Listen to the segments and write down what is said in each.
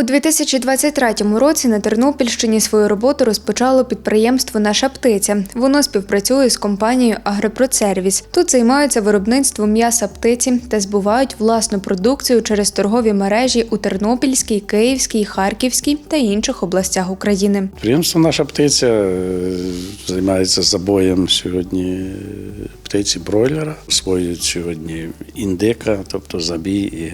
У 2023 році на Тернопільщині свою роботу розпочало підприємство Наша птиця. Воно співпрацює з компанією Агропродсервіс. Тут займаються виробництвом м'яса птиці та збувають власну продукцію через торгові мережі у Тернопільській, Київській, Харківській та інших областях України. Підприємство наша птиця займається забоєм сьогодні птиці бройлера. Освоюють сьогодні індика, тобто забій і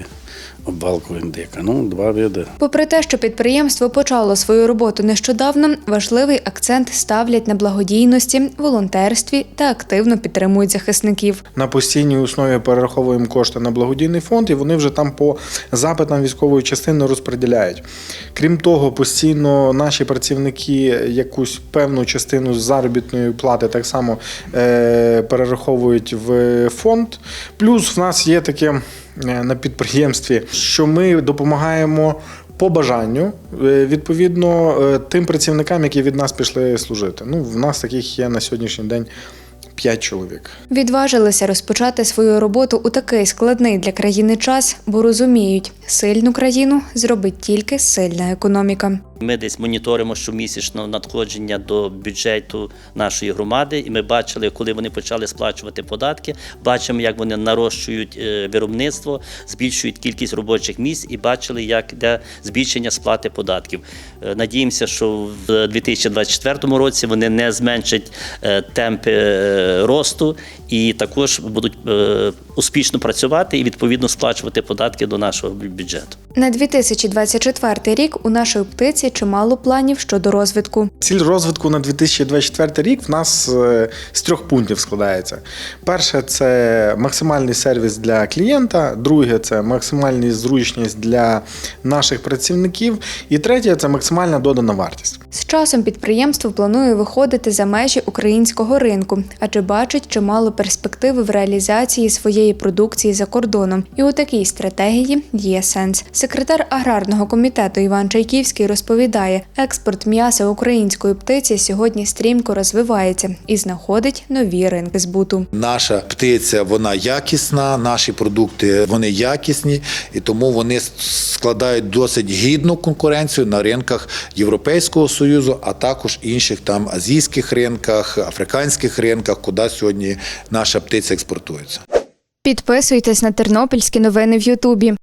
обвалку індика. Ну, два види. Попри те, що підприємство почало свою роботу нещодавно, важливий акцент ставлять на благодійності, волонтерстві та активно підтримують захисників. на постійній основі перераховуємо кошти на благодійний фонд, і вони вже там по запитам військової частини розподіляють. Крім того, постійно наші працівники якусь певну частину заробітної плати так само е, перераховують в фонд. Плюс в нас є таке е, на підприємстві, що ми допомагаємо. По бажанню, е, відповідно, е, тим працівникам, які від нас пішли служити. Ну, в нас таких є на сьогоднішній день 5 чоловік. Відважилися розпочати свою роботу у такий складний для країни час, бо розуміють, сильну країну зробить тільки сильна економіка. Ми десь моніторимо щомісячно надходження до бюджету нашої громади, і ми бачили, коли вони почали сплачувати податки. Бачимо, як вони нарощують е, виробництво, збільшують кількість робочих місць, і бачили, як йде збільшення сплати податків. Е, Надіємося, що в 2024 році вони не зменшать е, темпи росту і також будуть успішно працювати і відповідно сплачувати податки до нашого бюджету. На 2024 рік у нашої птиці чимало планів щодо розвитку. Ціль розвитку на 2024 рік в нас е, з трьох пунктів складається. Перше це максимальний сервіс для клієнта, друге це максимальна зручність для наших працівників, і третє це максимальна додана вартість. З часом підприємство планує виходити за межі українського ринку, адже бачить чимало перспективи в реалізації своєї продукції за кордоном. І у такій стратегії є сенс. Секретар аграрного комітету Іван Чайківський розповідає, експорт м'яса української птиці сьогодні стрімко розвивається і знаходить нові ринки збуту. Наша птиця вона якісна, наші продукти вони якісні, і тому вони складають досить гідну конкуренцію на ринках Європейського союзу, а також інших там азійських ринках, африканських ринках, куди сьогодні наша птиця експортується. Підписуйтесь на тернопільські новини в Ютубі.